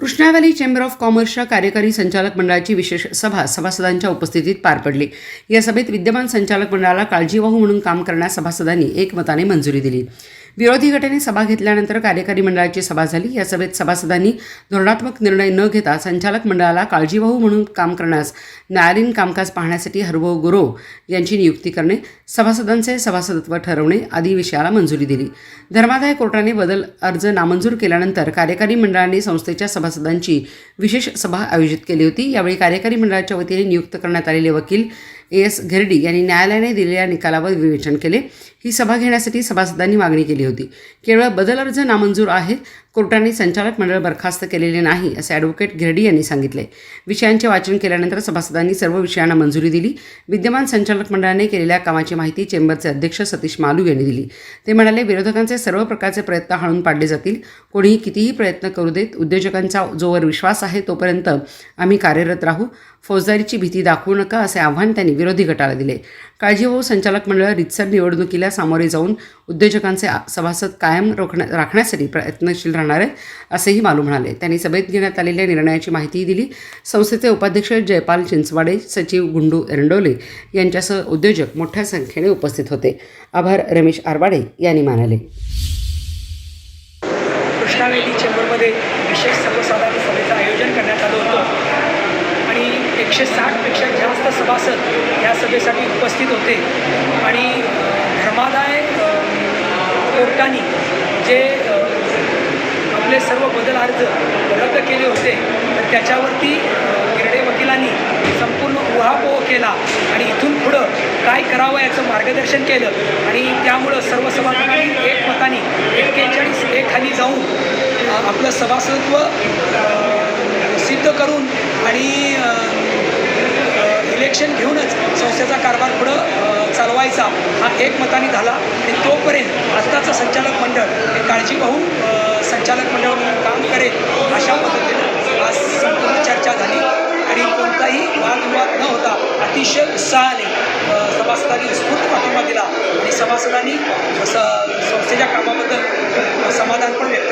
Krishna valley chamber of कॉमर्सच्या कार्यकारी संचालक मंडळाची विशेष सभा सभासदांच्या उपस्थितीत पार पडली. या सभेत विद्यमान संचालक मंडळाला काळजीवाहू म्हणून काम करण्यास सभासदांनी एकमताने मंजुरी दिली. विरोधी गटाने सभा घेतल्यानंतर कार्यकारी मंडळाची सभा झाली. या सभेत सभासदांनी धोरणात्मक निर्णय न घेता संचालक मंडळाला काळजीवाहू म्हणून काम करण्यास न्यायालयीन कामकाज पाहण्यासाठी हरभाऊ गुरो यांची नियुक्ती करणे सभासदांचे सभासदत्व ठरवणे आदी विषयाला मंजुरी दिली. धर्मादाय कोर्टाने बदल अर्ज नामंजूर केल्यानंतर कार्यकारी मंडळाने संस्थेच्या सभासदांची विशेष सभा आयोजित केली होती. यावेळी कार्यकारी मंडळाच्या वतीने नियुक्त करण्यात आलेले वकील ए एस घेरडी यांनी न्यायालयाने दिलेल्या निकालावर विवेचन केले. ही सभा घेण्यासाठी सभासदांनी मागणी केली होती. केवळ बदल अर्ज नामंजूर आहेत कोर्टाने संचालक मंडळ बरखास्त केलेले नाही असे ॲडव्होकेट घेरडी यांनी सांगितले. विषयांचे वाचन केल्यानंतर सभासदांनी सर्व विषयांना मंजुरी दिली. विद्यमान संचालक मंडळाने केलेल्या कामाची माहिती चेंबरचे अध्यक्ष सतीश मालू यांनी दिली. ते म्हणाले विरोधकांचे सर्व प्रकारचे प्रयत्न हाणून पाडले जातील. कोणीही कितीही प्रयत्न करू देत उद्योजकांचा जोवर विश्वास आहे तोपर्यंत आम्ही कार्यरत राहू. फौजदारीची भीती दाखवू नका असे आव्हान त्यांनी विरोधी गटाला दिले. काळजीवाहू संचालक मंडळ रितसर निवडणुकीला सामोरे जाऊन उद्योजकांचे सभासद कायम रोखण्या राखण्यासाठी प्रयत्नशील राहणार आहेत असेही मालू म्हणाले. त्यांनी सभेत घेण्यात आलेल्या निर्णयाची माहितीही दिली. संस्थेचे उपाध्यक्ष जयपाल चिंचवाडे सचिव गुंडू एरंडोले यांच्यासह उद्योजक मोठ्या संख्येने उपस्थित होते. आभार रमेश आरवाडे यांनी मानले. कृष्णावेली चेंबरमध्ये विशेष सर्वसाधारण सभेचं आयोजन करण्यात आलं होतं. एकशे साठपेक्षा जास्त सभासद या सभेसाठी उपस्थित होते. आणि धर्मादायक धर्मादाय कोर्टाने जे आपले सर्व बदल अर्ज रद्द केले होते तर त्याच्यावरती गिरडे वकिलांनी संपूर्ण उहापोह केला आणि इथून पुढं काय करावं याचं मार्गदर्शन केलं. आणि त्यामुळं सर्व सभासदांनी एकमताने एक्केचाळीस एक खाली जाऊन आपलं सभासदत्व सिद्ध करून आणि इलेक्शन घेऊनच संस्थेचा कारभार पुढं चालवायचा हा एकमताने झाला. आणि तोपर्यंत आत्ताचं संचालक मंडळ हे काळजीवाहू अ, संचालक मंडळ म्हणून काम करेल अशा पद्धतीनं आज संपूर्ण चर्चा झाली. आणि कोणताही वादविवाद न होता अतिशय उत्साहाने सभासदांनी उत्स्फूर्त पाठिंबा दिला. आणि सभासदांनी स संस्थेच्या कामाबद्दल समाधान पण व्यक्त